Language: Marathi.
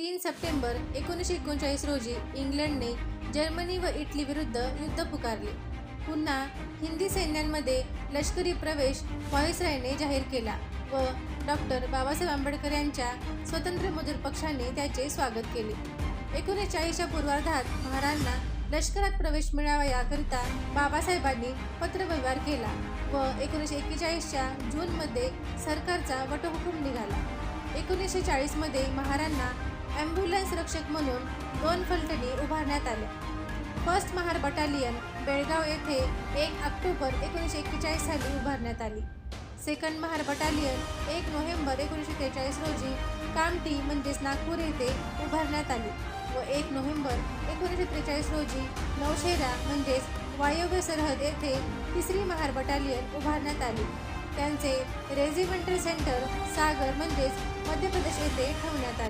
तीन सप्टेंबर एकोणीसशे एकोणचाळीस रोजी इंग्लंडने जर्मनी व इटली विरुद्ध युद्ध पुकारले. पुन्हा हिंदी सैन्यांमध्ये लष्करी प्रवेश व्हॉइसरायने जाहीर केला व डॉक्टर बाबासाहेब आंबेडकर यांच्या स्वतंत्र मजूर पक्षाने त्याचे स्वागत केले. एकोणीसशे चाळीसच्या पूर्वार्धात महारांना लष्करात प्रवेश मिळावा याकरिता बाबासाहेबांनी पत्रव्यवहार केला व एकोणीसशे एक्केचाळीसच्या जूनमध्ये सरकारचा वटहुकूम निघाला. एकोणीसशे चाळीसमध्ये महारांना ॲम्ब्युलन्स रक्षक म्हणून दोन फलटणी उभारण्यात आल्या फर्स्ट महार बटालियन बेळगाव येथे एक ऑक्टोबर एकोणीसशे एक्केचाळीस साली उभारण्यात आली. सेकंड महार बटालियन एक नोव्हेंबर एकोणीसशे त्रेचाळीस रोजी कामटी म्हणजेच नागपूर येथे उभारण्यात आली व एक नोव्हेंबर एकोणीसशे त्रेचाळीस रोजी नौशेरा म्हणजेच वायव्य सरहद येथे तिसरी महार बटालियन उभारण्यात आली. त्यांचे रेजिमेंटल सेंटर सागर म्हणजेच मध्य प्रदेश येथे ठेवण्यात आले.